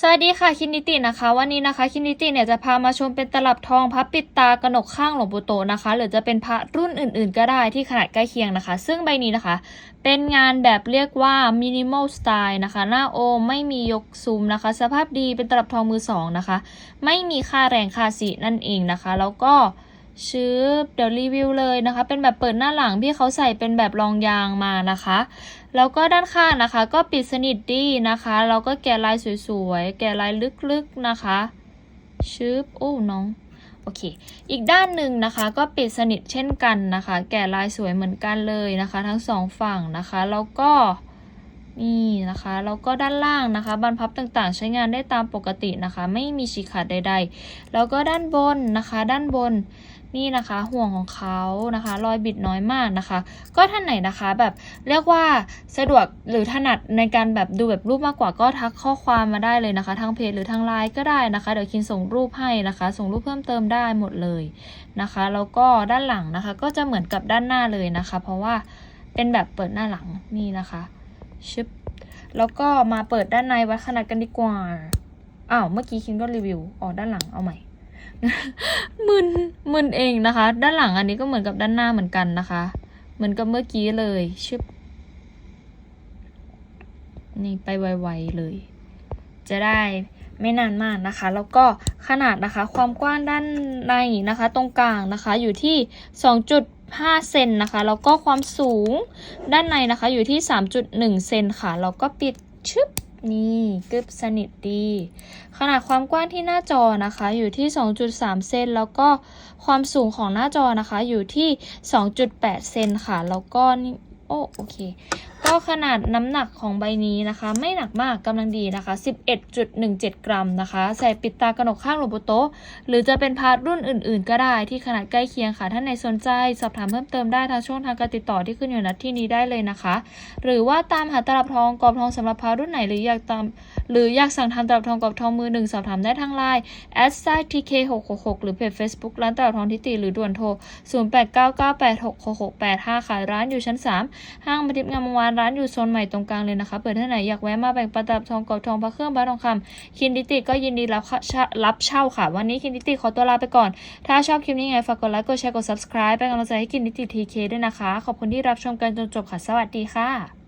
สวัสดีค่ะคินิตินะคะ วันนี้นะคะคินนิติเนี่ยจะพามาชมเป็นตลับทองพระปิดตากระหนกข้างหลวงปู่โตนะคะ หรือจะเป็นพระรุ่นอื่นๆ ก็ได้ที่ขนาดใกล้เคียงนะคะ ซึ่งใบนี้นะคะ เป็นงานแบบเรียกว่ามินิมอลสไตล์นะคะ หน้าโอมไม่มียกซูมนะคะ สภาพดีเป็นตลับทองมือสองนะคะ ไม่มีค่าแรงค่าสีนั่นเองนะคะ แล้วก็ ชื่อเดี๋ยวรีวิวเลยนะคะ เป็นแบบเปิดหน้าหลังพี่เขาใส่เป็นแบบรองยางมานะคะ แล้วก็ด้านข้างนะคะ ก็ปิดสนิทดีนะคะแล้วก็แกะลายสวยๆ แกะลายลึกๆนะคะชึบโอ้น้องโอเค อีกด้านหนึ่งนะคะก็ปิดสนิทเช่นกันนะคะ แกะลายสวยเหมือนกันเลยนะคะ ทั้งสองฝั่งนะคะ แล้วก็นี่นะคะแล้วก็ด้านล่างนะคะบรรพับต่างๆ ใช้งานได้ตามปกตินะคะ ไม่มีฉีกขาดใด ๆ แล้วก็ด้านบนนะคะ ด้านบน นี่นะคะห่วงของเขานะคะ รอยบิดน้อยมากนะคะ ก็ท่านไหนนะคะแบบเรียกว่าสะดวกหรือถนัดในการแบบดูแบบรูปมากกว่าก็ทักข้อความมาได้เลยนะคะทางเพจหรือทางไลน์ก็ได้นะคะ เดี๋ยวคินส่งรูปให้นะคะ ส่งรูปเพิ่มเติมได้หมดเลยนะคะแล้วก็ด้านหลังนะคะ ก็จะเหมือนกับด้านหน้าเลยนะคะ เพราะว่าเป็นแบบเปิดหน้าหลังนี่นะคะชึบแล้วก็มาเปิดด้านในวัดขนาดกันดีกว่าอ้าวเมื่อกี้คินก็รีวิวอ๋อด้านหลังเอาใหม่ มึนมึนเองนะคะ ด้านหลังอันนี้ก็เหมือนกับด้านหน้าเหมือนกันนะคะ เหมือนกับเมื่อกี้เลยชึบนี่ไปไวๆเลย จะได้ไม่นานมากนะคะ แล้วก็ขนาดนะคะ ความกว้างด้านในนะคะ ตรงกลางนะคะอยู่ที่ 2.5 เซนนะคะ แล้วก็ความสูงด้านในนะคะอยู่ที่ 3.1 เซนค่ะ แล้วก็ปิดชึบ นี่กึบสนิทดี ขนาดความกว้างที่หน้าจอนะคะ อยู่ที่ 2.3 เซนแล้วก็ความสูงของหน้าจอนะคะ อยู่ที่ 2.8 เซนค่ะ แล้วก็นี่โอ้โอเค ก็ขนาดน้ำหนักของใบนี้นะคะ ไม่หนักมากกำลังดีนะคะ 11.17 กรัมนะคะ ใส่ปิดตากระหนกข้างโลโบโตหรือจะเป็นพาร์ทรุ่นอื่นๆ ก็ได้ที่ขนาดใกล้เคียงค่ะท่านไหนสนใจ สอบถามเพิ่มเติมได้ทางช่องทางการติดต่อที่ขึ้นอยู่ณที่นี้ได้เลยนะคะ หรือว่าตามหาตลับทองกรอบทองสำหรับพารุ่นไหนหรืออยากตามหรืออยากสั่งทำตลับทองกรอบทองมือหนึ่งสอบถามได้ทางไลน์ s i t k 6 6 6หรือเพจ Facebook ร้านตลับทองทิติหรือด่วนโทร 0 8 9 9 8 6 6 6 8 5ขายร้านอยู่ชั้น 3 ห้างบันทิพย์งามวงวานร้านอยู่โซนใหม่ตรงกลางเลยนะคะ เปิดท่านไหนอยากแวะมาแบ่งปันตลับทองกรอบทองพระเครื่องพระทองคำคินดิติก็ยินดีรับรับเช่าค่ะ วันนี้คินดิติขอตัวลาไปก่อน ถ้าชอบคลิปนี้ไงฝากกดไลค์กดแชร์กด subscribe เป็นกำลังใจให้คินดิติทีเคด้วยนะคะ ขอบคุณที่รับชมกันจนจบค่ะ สวัสดีค่ะ